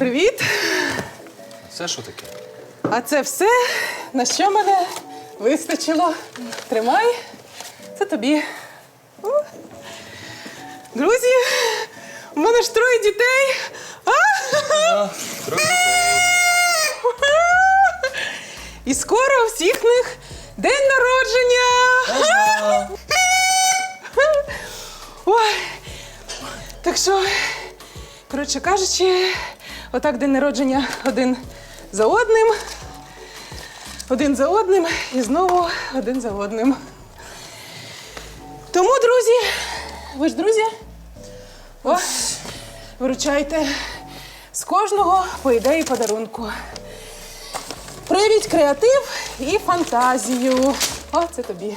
Привіт! Це що таке? А це все, на що мене вистачило. Тримай, це тобі. Друзі, у мене ж троє дітей. А? І скоро у всіх них день народження. Ой. Так що, коротше кажучи, отак день народження один за одним, один за одним і знову один за одним. Тому, друзі, ви ж друзі, о, виручайте з кожного по ідеї подарунку. Привіть креатив і фантазію. О, це тобі.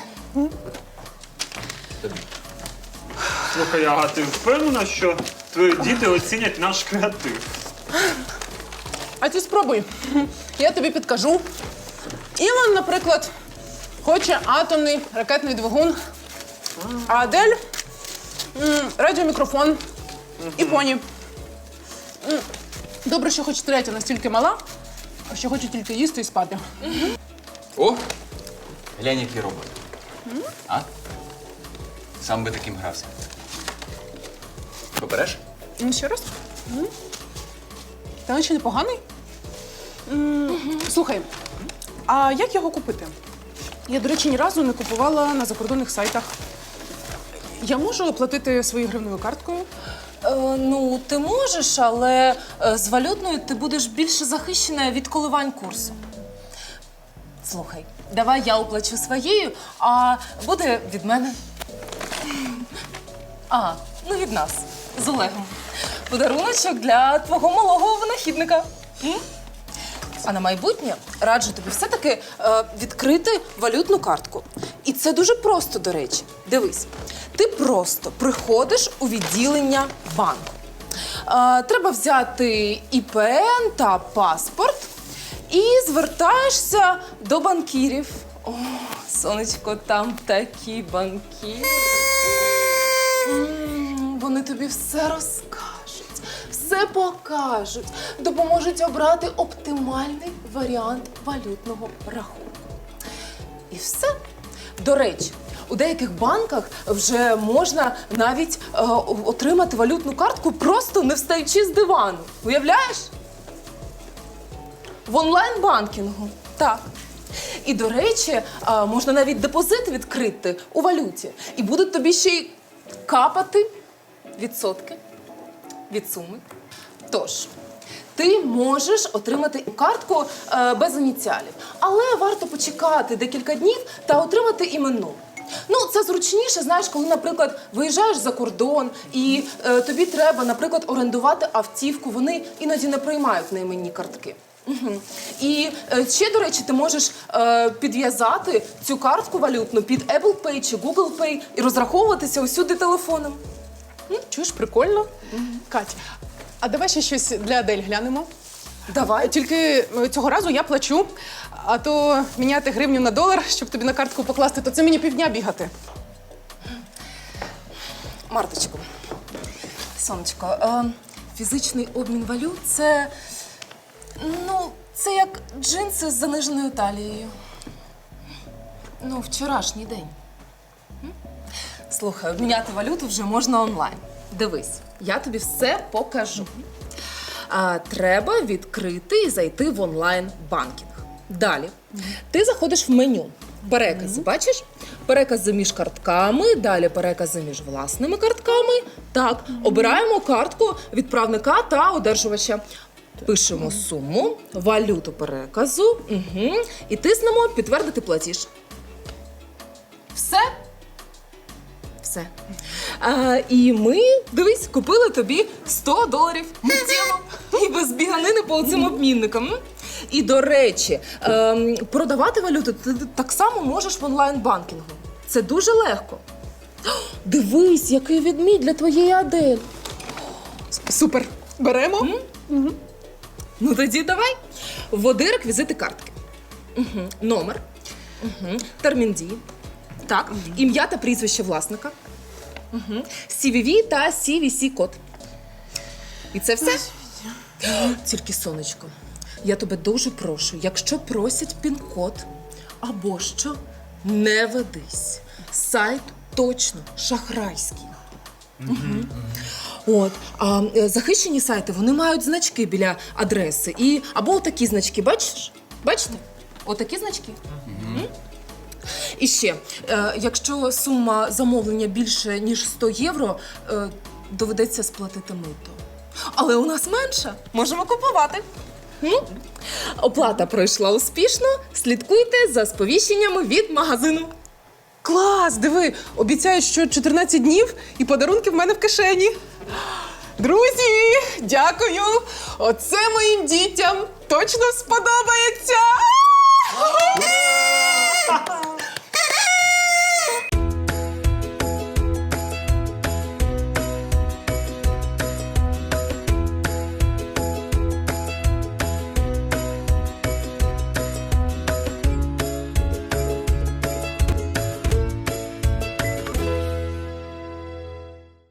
Слухай, а ти впевнена, що твої діти оцінять наш креатив? А ти спробуй. Я тобі підкажу. Іван, наприклад, хоче атомний ракетний двигун, а Адель м, радіомікрофон і поні. М, Добре, що хоч третя настільки мала, а що хоче тільки їсти і спати. О! Глянь, який робот. А? Сам би таким грався. Побереш? Ну, ще раз. М. Та ще непоганий. Слухай, а як його купити? Я, до речі, ні разу не купувала на закордонних сайтах. Я можу оплатити своєю гривною карткою? Е, ну, ти можеш, але е, з валютною ти будеш більше захищена від коливань курсу. Слухай, давай я оплачу своєю, а буде від мене. А, ну від нас з Олегом. Подаруночок для твого малого винахідника. А на майбутнє раджу тобі все-таки е, відкрити валютну картку. І це дуже просто, до речі. Дивись, ти просто приходиш у відділення банку. Е, треба взяти ІПН та паспорт і звертаєшся до банкірів. О, сонечко, там такі банкіри. Вони тобі все розкажуть, все покажуть, допоможуть обрати оптимальний варіант валютного рахунку. І все. До речі, у деяких банках вже можна навіть е, отримати валютну картку, просто не встаючи з дивану. Уявляєш? В онлайн-банкінгу. Так. І, до речі, а, можна навіть депозит відкрити у валюті. І будуть тобі ще й капати відсотки від суми. Тож, ти можеш отримати картку е, без ініціалів, але варто почекати декілька днів та отримати іменну. Ну, це зручніше, знаєш, коли, наприклад, виїжджаєш за кордон і е, тобі треба, наприклад, орендувати автівку. Вони іноді не приймають на іменні картки. Угу. І е, ще, до речі, ти можеш е, підв'язати цю картку валютну під Apple Pay чи Google Pay і розраховуватися усюди телефоном. Чуєш, прикольно. Кать, а давай ще щось для Адель глянемо. Давай. Тільки е, цього разу я плачу, а то міняти гривню на долар, щоб тобі на картку покласти, то це мені півдня бігати. Марточко, сонечко, е, фізичний обмін валют це. Ну, це як джинси з заниженою талією. Ну, вчорашній день. Слухай, обміняти валюту вже можна онлайн. Дивись, я тобі все покажу. А, треба відкрити і зайти в онлайн-банкінг. Далі. Ти заходиш в меню. Перекази, бачиш? Перекази між картками, далі перекази між власними картками. Так, обираємо картку відправника та одержувача. Пишемо суму, валюту переказу угу, і тиснемо підтвердити платіж. Все. А, і ми, дивись, купили тобі 100 доларів миттєво і без біганини по цим обмінникам. І до речі, ем, продавати валюту ти так само можеш в онлайн-банкінгу. Це дуже легко. О, Дивись, який відмій для твоєї Адель. Супер. Беремо. Ну тоді давай. Вводи реквізити картки. Угу. Номер, угу. термін дії. Так, ім'я та прізвище власника. Угу. CVV та CVC код. І це все. Тільки сонечко, я тебе дуже прошу, якщо просять пін-код або що, не ведись. Сайт точно шахрайський. Мгм. От, а е, захищені сайти вони мають значки біля адреси. І, або отакі значки, бачиш? Бачите? Отакі значки. М? І ще, е, якщо сума замовлення більше, ніж 100 євро, е, доведеться сплатити мито. Але у нас менше. Можемо купувати. М? Оплата пройшла успішно. Слідкуйте за сповіщеннями від магазину. Клас! Диви, обіцяю, що 14 днів і подарунки в мене в кишені. Друзі, дякую! Оце моїм дітям точно сподобається!